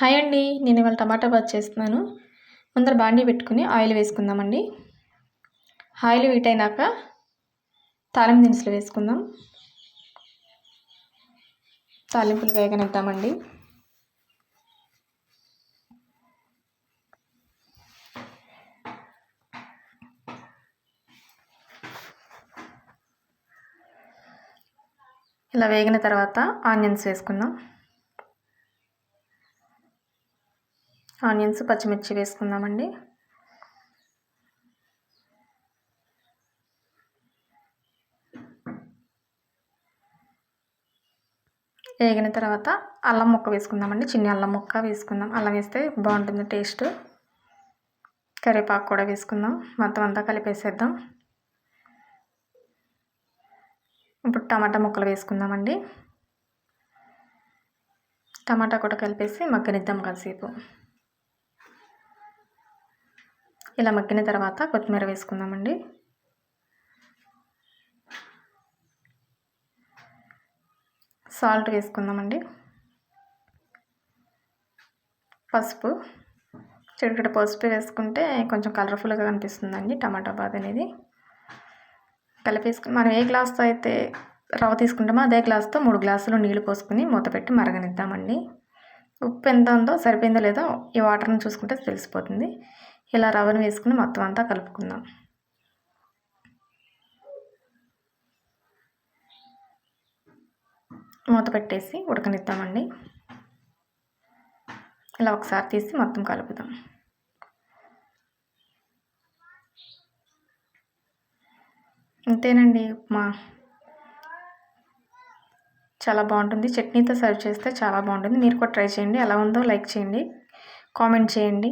Hi అండి నేను ఇవాళ టమాటా బాత్ చేస్తున్నాను. ముందర బాండీ పెట్టుకుని ఆయిల్ వేసుకుందామండి. ఆయిల్ హీట్ అయినాక తాలిం దినుసులు వేసుకుందాం. తాలింపులు వేగనిద్దామండి. ఇలా వేగిన తర్వాత ఆనియన్స్ వేసుకుందాం. ఆనియన్స్ పచ్చిమిర్చి వేసుకుందామండి. వేగిన తర్వాత అల్లం ముక్క వేసుకుందామండి. చిన్న అల్లం ముక్క వేసుకుందాం. అల్లం వేస్తే బాగుంటుంది టేస్ట్. కరివేపాకు కూడా వేసుకుందాం. మొత్తం అంతా కలిపేసేద్దాం. ఇప్పుడు టమాటా ముక్కలు వేసుకుందామండి. టమాటా కూడా కలిపేసి మగ్గనిద్దాం కాసేపు. ఇలా మగ్గిన తర్వాత కొత్తిమీర వేసుకుందామండి. సాల్ట్ వేసుకుందామండి. పసుపు చిటికట పసుపు వేసుకుంటే కొంచెం కలర్ఫుల్గా కనిపిస్తుందండి టమాటా బాత్ అనేది. కలిపేసుకుని మనం ఏ గ్లాస్తో అయితే రవ్వ తీసుకుంటామో అదే గ్లాస్తో మూడు గ్లాసులు నీళ్ళు పోసుకుని మూత పెట్టి మరగనిద్దామండి. ఉప్పు ఎంత ఉందో సరిపోయిందో లేదో ఈ వాటర్ని చూసుకుంటే తెలిసిపోతుంది. ఇలా రవ్వను వేసుకుని మొత్తం అంతా కలుపుకుందాం. మూత పెట్టేసి ఉడకనిద్దామండి. ఇలా ఒకసారి తీసి మొత్తం కలుపుదాం. అంతేనండి ఉప్మా చాలా బాగుంటుంది. చట్నీతో సర్వ్ చేస్తే చాలా బాగుంటుంది. మీరు కూడా ట్రై చేయండి. ఎలా ఉందో లైక్ చేయండి. కామెంట్ చేయండి.